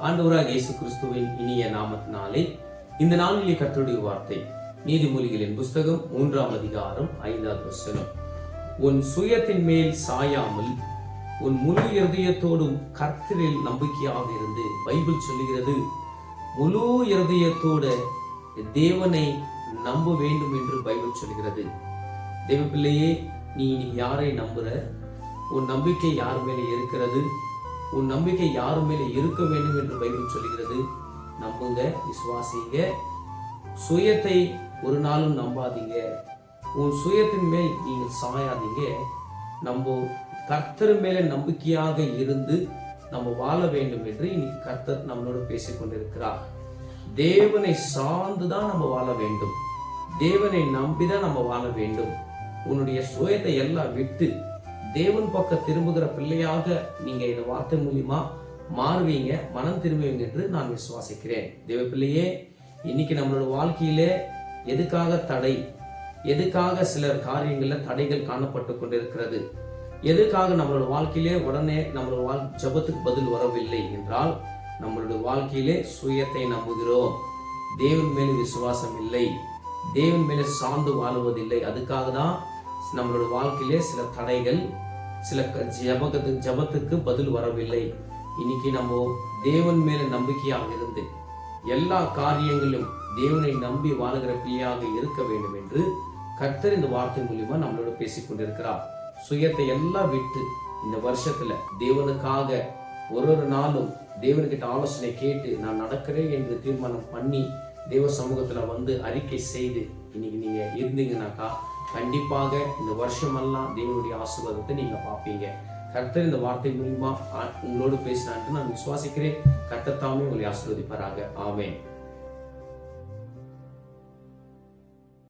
ஆண்டவராக இயேசு கிறிஸ்துவின் இனிய நாமத்தினாலே இந்த நாளிலே கர்த்தருடைய வார்த்தை நீதிமொழிகளின் புஸ்தகம் மூன்றாம் அதிகாரம் ஐந்தாவது வசனம். உன் சுயத்தின் மேல் சாயாமல் உன் முழு இருதயத்தோடும் கர்த்தரில் நம்பிக்கையாக இருந்து பைபிள் சொல்லுகிறது முழு இருதயத்தோட தேவனை நம்ப வேண்டும் என்று பைபிள் சொல்கிறது தேவ பிள்ளையே நீ யாரை நம்புற? உன் நம்பிக்கை யார் மேலே இருக்கிறது? உன் நம்பிக்கை யார் மேலே இருக்க வேண்டும் என்று பைபிள் சொல்கிறது நம்புங்க விசுவாசிங்க. சுயத்தை ஒரு நாளும் நம்பாதீங்க. உன் சுயத்தின் மேல் நீங்கள் சாயாதீங்க. நம்ம கர்த்தர் மேலே நம்பிக்கையாக இருந்து நம்ம வாழ வேண்டும் என்று இன்னைக்கு கர்த்தர் நம்மளோட பேசிக்கொண்டிருக்கிறார் தேவனை சார்ந்து தான் நம்ம வாழ வேண்டும். தேவனை நம்பிதான் நம்ம வாழ வேண்டும். உன்னுடைய சுயத்தை எல்லாம் விட்டு தேவன் பக்கம் திரும்புகிற பிள்ளையாக நீங்க இந்த வார்த்தை மூலியமா மாறுவீங்க மனம் திரும்புவீங்க என்று நான் விசுவாசிக்கிறேன். தேவ பிள்ளையே இன்னைக்கு நம்மளோட வாழ்க்கையிலே எதுக்காக தடை? எதுக்காக சிலர் காரியங்களில் தடைகள் காணப்பட்டு கொண்டிருக்கிறது? எதுக்காக நம்மளோட வாழ்க்கையிலே உடனே நம்மளோட வாழ் ஜபத்துக்கு பதில் வரவில்லை என்றால் நம்மளுடைய வாழ்க்கையிலே சுயத்தை நம்புகிறோம். தேவன் மேலே விசுவாசம் இல்லை. தேவன் மேலே சார்ந்து வாழுவதில்லை. அதுக்காக தான் நம்மளோட வாழ்க்கையிலே சில தடைகள் சில ஜபகத்து ஜபத்துக்கு பதில் வரவில்லை. இன்னைக்கு நம்ம தேவன் மேல நம்பிக்கையாக இருந்து எல்லா காரியங்களும் தேவனை நம்பி வாழுகிற பிள்ளையாக இருக்க வேண்டும் என்று கர்த்தர் இந்த வார்த்தை மூலியமா நம்மளோட பேசிக் கொண்டிருக்கிறார். சுயத்தை எல்லாம் விட்டு இந்த வருஷத்துல தேவனுக்காக ஒரு ஒரு நாளும் தேவன்கிட்ட ஆலோசனை கேட்டு நான் நடக்கிறேன் என்று தீர்மானம் பண்ணி தேவ சமூகத்துல வந்து அறிக்கை செய்து இன்னைக்கு நீங்க இருந்தீங்கன்னாக்கா கண்டிப்பாக இந்த வருஷமெல்லாம் தேவனுடைய ஆசீர்வாதத்தை நீங்க பார்ப்பீங்க. கர்த்தர் இந்த வார்த்தை மூலியமா உங்களோடு பேசினான்ட்டு நான் விசுவாசிக்கிறேன். கர்த்தர் தாமே உங்களை ஆசீர்வதிப்பாராக. ஆமேன்.